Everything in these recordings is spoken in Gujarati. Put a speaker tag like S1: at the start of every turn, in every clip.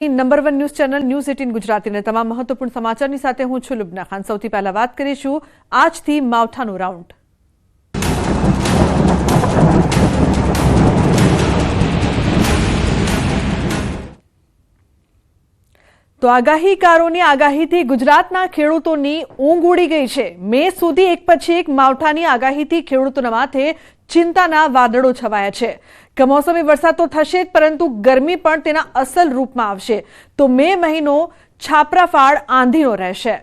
S1: Number one news channel news eighteen ગુજરાતીને તમામ મહત્વપૂર્ણ સમાચારની સાથે હું છું લુબના ખાન. સૌથી પહેલા વાત કરીશું આજથી માવઠાનો રાઉન્ડ. તો આગાહીકારોની આગાહીથી ગુજરાતના ખેડૂતોની ઊંઘ ઉડી ગઈ છે. મે સુધી એક પછી એક માવઠાની આગાહીથી ખેડૂતોના માથે ચિંતાના વાદળો છવાયા છે. કમોસમી વરસાદ તો થશે જ, પરંતુ ગરમી પણ તેના અસલ રૂપમાં આવશે. તો મે મહિનો છાપરાફાળ આંધીનો રહેશે.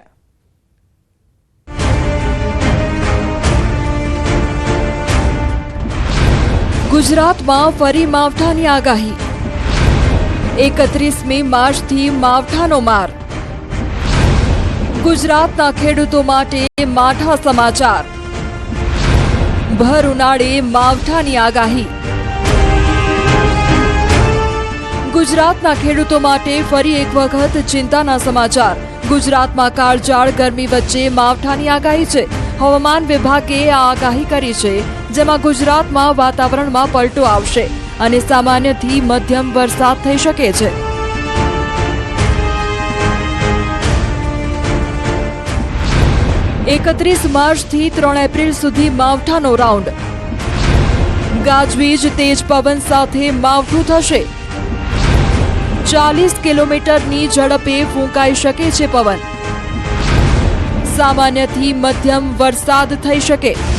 S2: ગુજરાતમાં ફરી માવઠાની આગાહી. એકત્રીસમી માર્ચથી માવઠાનો માર. ગુજરાતના ખેડૂતો માટે માઠા સમાચાર. ભર ઉનાળે માવઠાની આગાહી. ગુજરાતના ખેડૂતો માટે ફરી એક વખત ચિંતાના સમાચાર. ગુજરાતમાં કાળજાળ ગરમી વચ્ચે માવઠાની આગાહી છે. હવામાન વિભાગે આ આગાહી કરી છે, જેમાં ગુજરાતમાં વાતાવરણમાં પલટો આવશે. અને સામાન્યથી મધ્યમ વરસાદ થઈ શકે છે. એકત્રીસ માર્ચથી ત્રણ એપ્રિલ સુધી માવઠાનો રાઉન્ડ. ગાજવીજ તેજ પવન સાથે માવઠું થશે. ચાલીસ કિલોમીટરની ઝડપે ફૂંકાઈ શકે છે પવન. સામાન્યથી મધ્યમ વરસાદ થઈ શકે.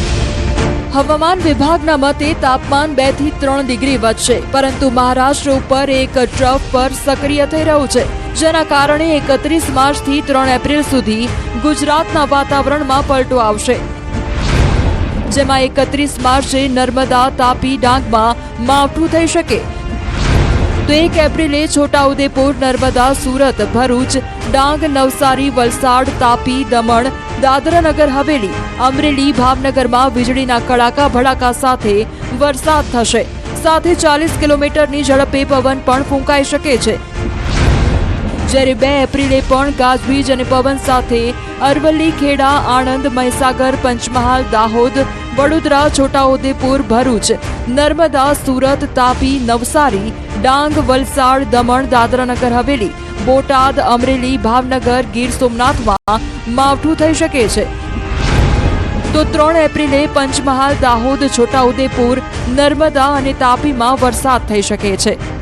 S2: હવામાન વિભાગના મતે તાપમાન બેથી ત્રણ ડિગ્રી વધશે, પરંતુ મહારાષ્ટ્ર ઉપર એક ટ્રફ પર સક્રિય થઈ રહ્યું છે, જેના કારણે એકત્રીસ માર્ચથી ત્રણ એપ્રિલ સુધી ગુજરાતના વાતાવરણમાં પલટો આવશે. જેમાં એકત્રીસ માર્ચે નર્મદા તાપી ડાંગમાં માવઠું થઈ શકે તો એક એપ્રિલે છોટાઉદેપુર, નર્મદા, સુરત, ભરૂચ, ડાંગ, નવસારી, વલસાડ, તાપી, દમણ દાદરાનગર હવેલી, અમરેલી, ભાવનગરમાં વીજળીના કડાકા ભડાકા સાથે વરસાદ થશે. સાથે ચાલીસ કિલોમીટરની ઝડપે પવન પણ ફૂંકાઈ શકે છે. જ્યારે બે એપ્રિલે પણ ગાજવીજ અને પવન સાથે અરવલ્લી, ખેડા, આણંદ, મહીસાગર, પંચમહાલ, દાહોદ, વડોદરા, છોટાઉદેપુર, ભરૂચ, નર્મદા, સુરત, તાપી, નવસારી, ડાંગ, વલસાડ, દમણ, દાદરાનગર, હવેલી, બોટાદ, અમરેલી, ભાવનગર, ગીર સોમનાથમાં માવઠું થઈ શકે છે. તો ત્રણ એપ્રિલે પંચમહાલ, દાહોદ, છોટાઉદેપુર, નર્મદા અને તાપીમાં વરસાદ થઈ શકે છે.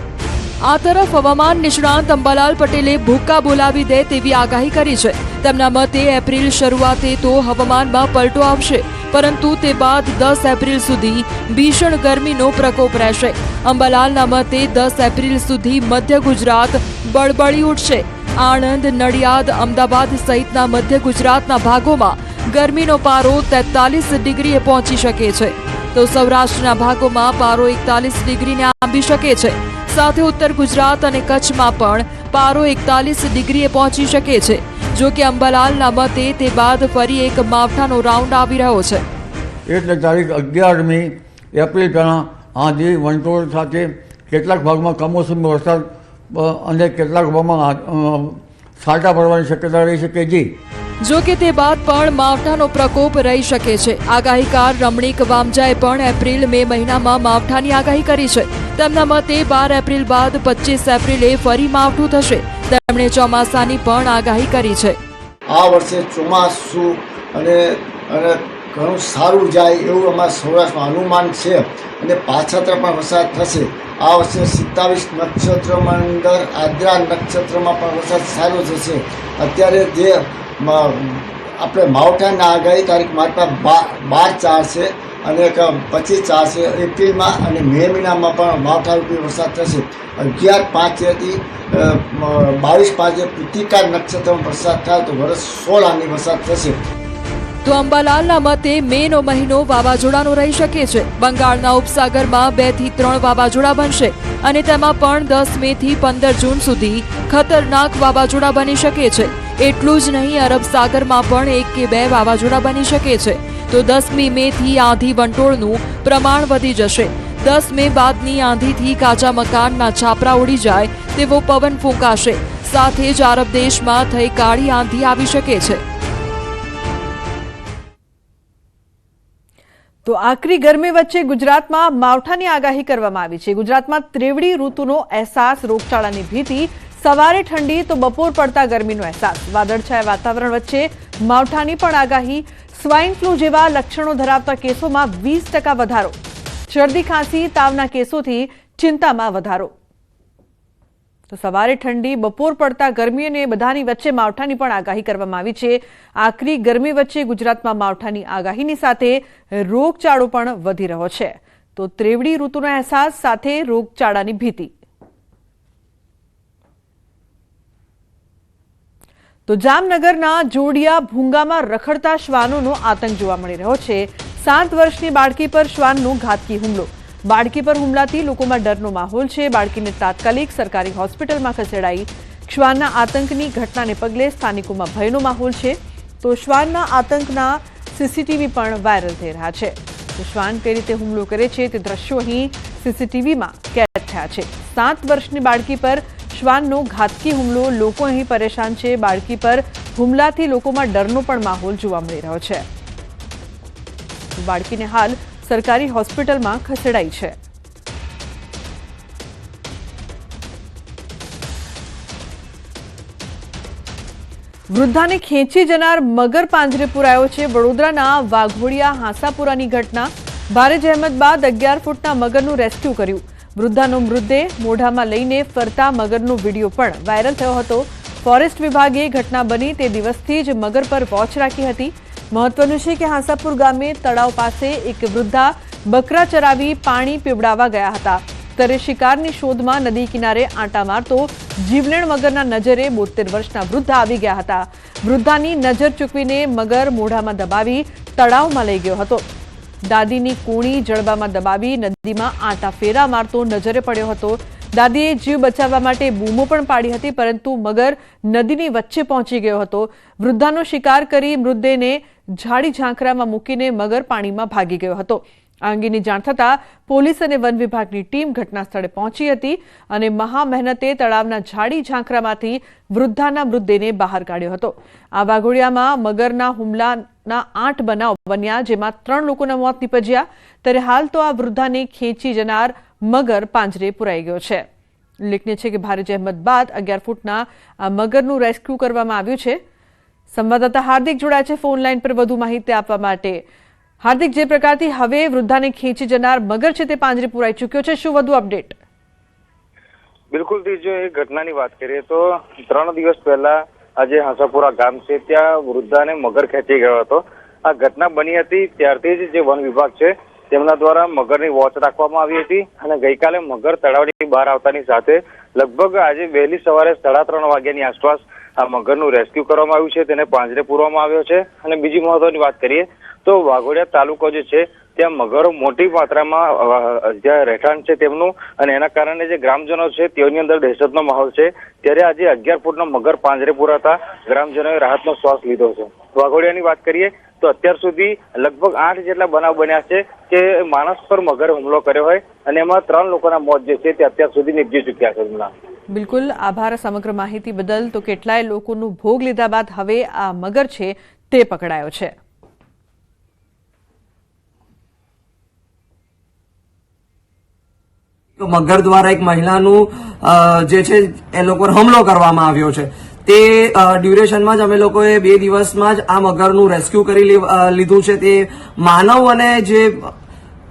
S2: આ તરફ હવામાન નિષ્ણાંત અંબાલાલ પટેલે ભૂક્કા બોલાવી દે તેવી આગાહી કરી છે. તેમના મતે એપ્રિલ શરૂઆતે તો હવામાનમાં પલટો આવશે, પરંતુ તે બાદ દસ એપ્રિલ સુધી ભીષણ ગરમીનો પ્રકોપ રહેશે. અંબાલાલના મતે દસ એપ્રિલ સુધી મધ્ય ગુજરાત બળબળી ઉઠશે. આણંદ, નડિયાદ, અમદાવાદ સહિતના મધ્ય ગુજરાતના ભાગોમાં ગરમીનો પારો તેતાલીસ ડિગ્રીએ પહોંચી શકે છે. તો સૌરાષ્ટ્રના ભાગોમાં પારો એકતાલીસ ડિગ્રીને આંબી શકે છે. સાથે ઉત્તર ગુજરાત અને કચ્છમાં પણ પારો એકતાલીસ ડિગ્રીએ પહોંચી શકે છે. જો કે અંબાલાલના મતે તે બાદ ફરી એક માવઠાનો રાઉન્ડ આવી રહ્યો છે.
S3: એટલે તારીખ અગિયારમી એપ્રિલ પહેલાં આંધી વંટોળ સાથે કેટલાક ભાગમાં કમોસમી વરસાદ અને કેટલાક ભાગમાં છાંટા પડવાની શક્યતા રહી શકે જી
S2: જો કે તે બાદ પણ માવઠાનો પ્રકોપ રહી શકે છે. આગાહીકાર રમણીક વામજાએ પણ એપ્રિલ મે મહિનામાં માવઠાની આગાહી કરી છે. તેમના મતે બાર એપ્રિલ બાદ પચીસ એપ્રિલે ફરી માવઠું થશે. તેમણે ચોમાસાની પણ આગાહી કરી છે.
S4: આ વર્ષે ચોમાસું અને ઘણું સારું જાય એવું અમારા સૌરાષ્ટ્રમાં અનુમાન છે અને પાછળ પણ વરસાદ થશે. આ વર્ષે સિત્તાવીસ નક્ષત્રમાં અંદર આદ્રા નક્ષત્રમાં પણ વરસાદ સારો થશે. અત્યારે જે આપણે માવઠાના આગાહી તારીખ માત્ર બાર ચાર છે અને પચીસ ચાર છે. એપ્રિલમાં અને મે મહિનામાં પણ માવઠારૂપી વરસાદ થશે. અગિયાર પાંચેથી બાવીસ પાંચે કૃતિકા નક્ષત્રમાં વરસાદ થાય તો વર્ષ સોળ આની વરસાદ થશે.
S2: તો અંબાલાલના મતે મેનો મહિનો વાવાઝોડાનો રહી શકે છે. બંગાળના ઉપસાગરમાં બેથી ત્રણ વાવાઝોડા બનશે અને તેમાં પણ દસ મે થી પંદર જૂન સુધી ખતરનાક વાવાઝોડા બની શકે છે. એટલું જ નહીં, અરબ સાગરમાં પણ એક કે બે વાવાઝોડા બની શકે છે. તો દસમી મે થી આંધી વંટોળનું પ્રમાણ વધી જશે. દસ મે બાદની આંધીથી કાચા મકાનના છાપરા ઉડી જાય તેવો પવન ફૂંકાશે. સાથે જ આરબ દેશમાં થઈ કાળી આંધી આવી શકે છે.
S1: તો આકરી ગરમી વચ્ચે ગુજરાતમાં માવઠાની આગાહી કરવામાં આવી છે. ગુજરાતમાં ત્રેવડી ઋતુનો અહેસાસ, રોગચાળાની ભીતિ, સવારે ઠંડી તો બપોર પડતા ગરમીનો અહેસાસ. વાદળછાયા વાતાવરણ વચ્ચે માવઠાની પણ આગાહી. સ્વાઇન ફ્લૂ જેવા લક્ષણો ધરાવતા કેસોમાં વીસ વધારો. શરદી, ખાંસી, તાવના કેસોથી ચિંતામાં વધારો. તો સવારે ઠંડી, બપોર પડતા ગરમી અને બધાની વચ્ચે માવઠાની પણ આગાહી કરવામાં આવી છે. આકરી ગરમી વચ્ચે ગુજરાતમાં માવઠાની આગાહીની સાથે રોગચાળો પણ વધી રહ્યો છે. તો ત્રેવડી ઋતુનો અહેસાસ સાથે રોગચાળાની ભીતિ. તો જામનગરના જોડિયા ભૂંગામાં રખડતા શ્વાનોનો આતંક જોવા મળી રહ્યો છે. સાત વર્ષની બાળકી પર શ્વાનનો ઘાતકી હુમલો. બાળકી પર હુમલાથી લોકોમાં ડરનો માહોલ છે. બાળકીને તાત્કાલિક સરકારી હોસ્પિટલમાં ખસેડાઈ શ્વાનના આતંકની ઘટનાને પગલે સ્થાનિકોમાં ભયનો માહોલ છે. તો શ્વાનના આતંકના સીસીટીવી પણ વાયરલ થઈ રહ્યા છે. તો શ્વાન કઈ રીતે હુમલો કરે છે તે દ્રશ્યો અહીં સીસીટીવીમાં કેદ થયા છે. સાત વર્ષની બાળકી પર શ્વાનનો ઘાતકી હુમલો. લોકો અહીં પરેશાન છે. બાળકી પર હુમલાથી લોકોમાં ડરનો પણ માહોલ જોવા મળી રહ્યો છે. બાળકીને હાલ સરકારી હોસ્પિટલમાં ખસેડાઈ છે. વૃદ્ધાને ખેંચી જનાર મગર પાંજરે પુરાયો છે. વડોદરાના વાઘોડિયા હાંસાપુરાની ઘટના. ભારે જહેમત બાદ અગિયાર ફૂટના મગરનું રેસ્ક્યુ કર્યું. વૃદ્ધાનો મૃતદેહ મોઢામાં લઈને ફરતા મગરનો વીડિયો પણ વાયરલ થયો હતો. ફોરેસ્ટ વિભાગે ઘટના બની તે દિવસથી જ મગર પર વોચ રાખી હતી. મહત્વનું છે કે હાંસાપુર ગામે તળાવ પાસે એક વૃદ્ધા બકરા ચરાવી પાણી પીવડાવવા ગયા હતા. ત્યારે શિકારની શોધમાં નદી કિનારે આંટા મારતો જીવલેણ મગરના નજરે બોતેર વર્ષના વૃદ્ધા આવી ગયા હતા. વૃદ્ધાની નજર ચૂકવીને મગર મોઢામાં દબાવી તળાવમાં લઈ ગયો હતો. દાદીની કૂણી જળબામાં દબાવી નદીમાં આંટા ફેરા મારતો નજરે પડ્યો હતો. દાદીએ જીવ બચાવવા માટે બૂમો પણ પાડી હતી, પરંતુ મગર નદીની વચ્ચે પહોંચી ગયો હતો. વૃદ્ધાનો શિકાર કરી મૃતદેહને ઝાડી ઝાંખરામાં મૂકીને મગર પાણીમાં ભાગી ગયો હતો. આ અંગેની જાણ થતાં પોલીસ અને વન વિભાગની ટીમ ઘટના સ્થળે પહોંચી હતી અને મહા મહેનતે તળાવના ઝાડી ઝાંખરામાંથી વૃદ્ધાના મૃતદેહને બહાર કાઢ્યો હતો. આ વાઘોડિયામાં મગરના હુમલાના આઠ બનાવ બન્યા, જેમાં ત્રણ લોકોના મોત નીપજ્યા. ત્યારે હાલ તો આ વૃદ્ધાને ખેંચી જનાર મગર પાંજરે પુરાઈ ગયો છે. ઉલ્લેખનીય છે કે ભારે જહેમત બાદ અગિયાર ફૂટના આ મગરનું રેસ્ક્યુ કરવામાં આવ્યું છે. સંવાદદાતા હાર્દિક જોડાયા છે ફોન લાઈન પર વધુ માહિતી આપવા માટે. હાર્દિક, જે પ્રકારથી હવે વૃદ્ધાને ખેંચી જનાર મગર છે તે પાંજરે પુરાઈ ચૂક્યો છે, શું વધુ અપડેટ?
S5: બિલકુલ જો એ ઘટનાની વાત કરીએ તો ત્રણ દિવસ પહેલા આજે હાંસાપુરા ગામ છે, ત્યાં વૃદ્ધાને મગર ખેંચી ગયો હતો. આ ઘટના બની હતી ત્યારથી જ જે વન વિભાગ છે તેમના દ્વારા મગરની વોચ રાખવામાં આવી હતી અને ગઈકાલે મગર તળાવની બહાર આવતાની સાથે લગભગ આજે વહેલી સવારે સાડા ત્રણ વાગ્યાની આસપાસ આ મગરનું રેસ્ક્યુ કરવામાં આવ્યું છે, તેને પાંજરે પૂરવામાં આવ્યો છે. અને બીજી મહત્વની વાત કરીએ તો વાઘોડિયા તાલુકો જે છે, ત્યાં મગરો મોટી માત્રામાં જ્યાં રહેઠાણ છે તેમનું અને એના કારણે જે ગ્રામજનો છે તેઓની અંદર દહેશતનો માહોલ છે. ત્યારે આજે અગિયાર ફૂટનો મગર પાંજરે પૂરાતા ગ્રામજનોએ રાહતનો શ્વાસ લીધો છે. વાઘોડિયાની વાત કરીએ તો અત્યાર સુધી લગભગ આઠ જેટલા બનાવ બન્યા છે કે માણસ પર મગર હુમલો કર્યો હોય અને એમાં ત્રણ લોકોના મોત જે છે તે અત્યાર સુધી નિપજી ચૂક્યા છે
S1: બિલકુલ આભાર સમગ્ર માહિતી બદલ. તો કેટલાય લોકોનું ભોગ લીધા બાદ હવે આ મગર છે તે પકડાયો છે.
S6: તો મગર દ્વારા એક મહિલાનું જે છે એ લોકો હુમલો કરવામાં આવ્યો છે. તે ડ્યુરેશનમાં જ અમે લોકોએ બે દિવસમાં જ આ મગરનું રેસ્ક્યુ કરી લીધું છે. તે માનવ અને જે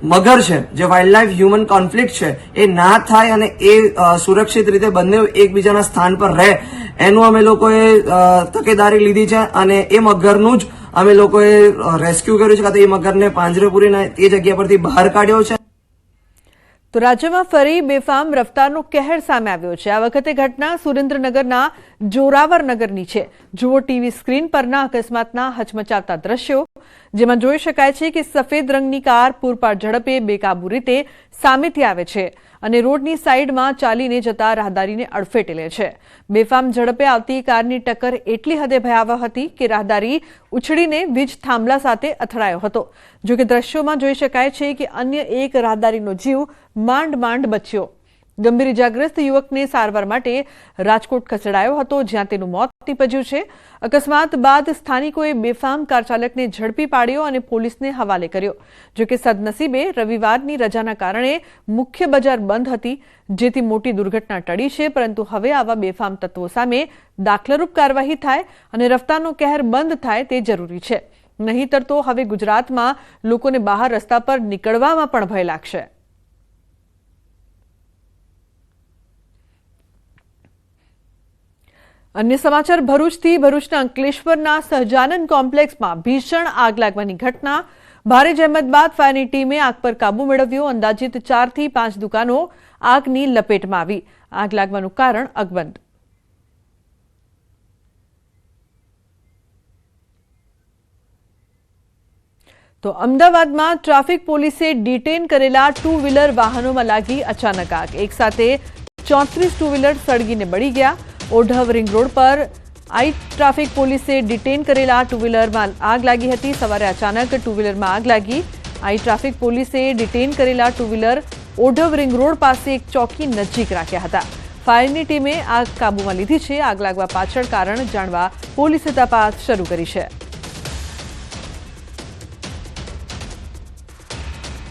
S6: મગર છે, જે વાઇલ્ડ લાઈફ હ્યુમન કોન્ફ્લિક્ટ છે, એ ના થાય અને એ સુરક્ષિત રીતે બંને એકબીજાના સ્થાન પર રહે, એનું અમે લોકોએ તકેદારી લીધી છે અને એ મગરનું જ અમે લોકોએ રેસ્ક્યુ કર્યું છે. કાં તો એ મગરને પાંજરે પૂરીને એ જગ્યા પરથી બહાર કાઢ્યો છે.
S1: તો રાજ્યમાં ફરી બેફામ રફતારનો કહેર સામે આવ્યો છે. આ વખતે ઘટના સુરેન્દ્રનગરના જોરાવર નગરની છે. જુઓ ટીવી સ્ક્રીન પરના અકસ્માતના હચમચાવતા દ્રશ્યો, જેમાં જોઈ શકાય છે કે સફેદ રંગની કાર પૂરપાટ ઝડપે બેકાબુ રીતે સામેથી આવે છે અને રોડની સાઈડમાં ચાલીને જતા રાહદારીને અડફેટે લે છે. બેફામ ઝડપે આવતી કારની ટક્કર એટલી હદે ભયાવહ હતી કે રાહદારી ઉછળીને વીજ થાંભલા સાથે અથડાયો હતો. જો કે દ્રશ્યોમાં જોઈ શકાય છે કે અન્ય એક રાહદારીનો જીવ માંડ માંડ બચ્યો. ગંભીર ઇજાગ્રસ્ત યુવકને સારવાર માટે રાજકોટ ખસેડાયો હતો, જ્યાં તેનું મોત નીપજ્યું છે. અકસ્માત બાદ સ્થાનિકોએ બેફામ કાર ચાલકને ઝડપી પાડ્યો અને પોલીસને હવાલે કર્યો. જોકે સદનસીબે રવિવારની રજાના કારણે મુખ્ય બજાર બંધ હતી, જેથી મોટી દુર્ઘટના ટળી છે, પરંતુ હવે આવા બેફામ તત્વો સામે દાખલારૂપ કાર્યવાહી થાય અને રફતારનો કહેર બંધ થાય તે જરૂરી છે. નહીંતર તો હવે ગુજરાતમાં લોકોને બહાર રસ્તા પર નીકળવામાં પણ ભય લાગશે. અન્ય સમાચાર, ભરૂચથી ભરૂચના અંકલેશ્વરના સહજાનંદ કોમ્પ્લેક્સમાં ભીષણ આગ લાગવાની ઘટના. ભારે જહેમત બાદ ફાયરની ટીમે આગ પર કાબુ મેળવ્યો. અંદાજિત ચારથી પાંચ દુકાનો આગની લપેટમાં આવી. આગ લાગવાનું કારણ અકબંધ. તો અમદાવાદમાં ટ્રાફિક પોલીસે ડિટેન કરેલા ટુ વ્હીલર વાહનોમાં લાગી અચાનક આગ. એક સાથે ચોત્રીસ ટુ વ્હીલર સળગીને બળી ગયા. ઓઢવ રિંગ રોડ પર આઈ ટ્રાફિક પોલીસે ડિટેન કરેલા ટુ વ્હીલરમાં આગ લાગી હતી. સવારે અચાનક ટુ વ્હીલરમાં આગ લાગી. આઈ ટ્રાફિક પોલીસે ડિટેન કરેલા two wheeler Odhav ring road પાસે એક ચોકી નજીક રાખ્યા હતા. ફાયરની ટીમે આગ કાબૂમાં લીધી છે. આગ લાગવા પાછળ કારણ જાણવા પોલીસે તપાસ શરૂ કરી છે.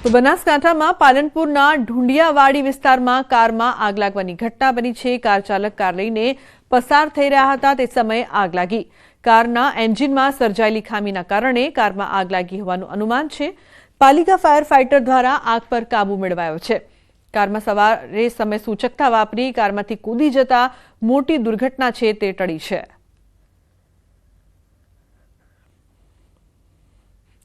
S1: તો બનાસકાંઠામાં પાલનપુરના ઢુંડિયાવાડી વિસ્તારમાં કારમાં આગ લાગવાની ઘટના બની છે. કાર ચાલક કાર લઈને પસાર થઈ રહ્યા હતા. તે સમયે આગ લાગી. કારના એન્જિનમાં સર્જાયેલી ખામીના કારણે કારમાં આગ લાગી હોવાનું અનુમાન છે. પાલિકા ફાયર ફાઇટર દ્વારા આગ પર કાબુ મેળવાયો છે. કારમાં સવારે સમય સૂચકતા વાપરી કારમાંથી કૂદી જતા મોટી દુર્ઘટના છે તે ટળી છે.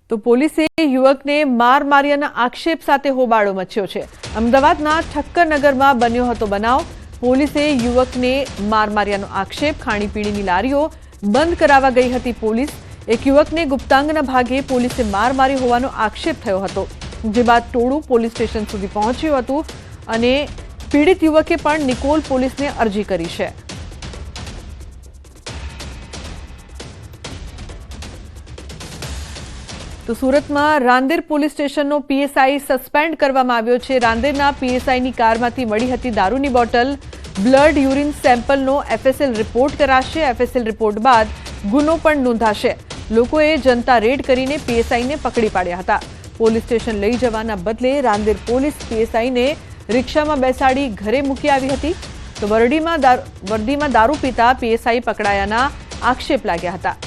S1: તો પોલીસે યુવકને માર માર્યાના આક્ષેપ સાથે હોબાળો મચ્યો છે. અમદાવાદના ઠક્કરનગરમાં બન્યો હતો બનાવ. પોલીસે યુવકને માર માર્યાનો આક્ષેપ, ખાણીપીણીની લારીઓ બંધ કરાવવા ગઈ હતી પોલીસ. એક યુવકને ગુપ્તાંગના ભાગે પોલીસે માર મારી હોવાનો આક્ષેપ થયો હતો, જે બાદ ટોળું પોલીસ સ્ટેશન સુધી પહોંચ્યું હતું અને પીડિત યુવકે પણ નિકોલ પોલીસને અરજી કરી છે. તો સુરતમાં રાંદેર પોલીસ સ્ટેશનનો પીએસઆઈ સસ્પેન્ડ કરવામાં આવ્યો છે. રાંદેરના પીએસઆઈની કારમાંથી મળી હતી દારૂની બોટલ. બ્લડ યુરિન સેમ્પલનો એફએસએલ રિપોર્ટ કરાશે. એફએસએલ રિપોર્ટ બાદ ગુનો પણ નોંધાશે. લોકોએ જનતા રેડ કરીને પીએસઆઈને પકડી પાડ્યા હતા. પોલીસ સ્ટેશન લઈ જવાના બદલે રાંદેર પોલીસ પીએસઆઈને રિક્ષામાં બેસાડી ઘરે મૂકી આવી હતી. તો વરડીમાં વર્દીમાં દારૂ પીતા પીએસઆઈ પકડાયાના આક્ષેપ લાગ્યા હતા.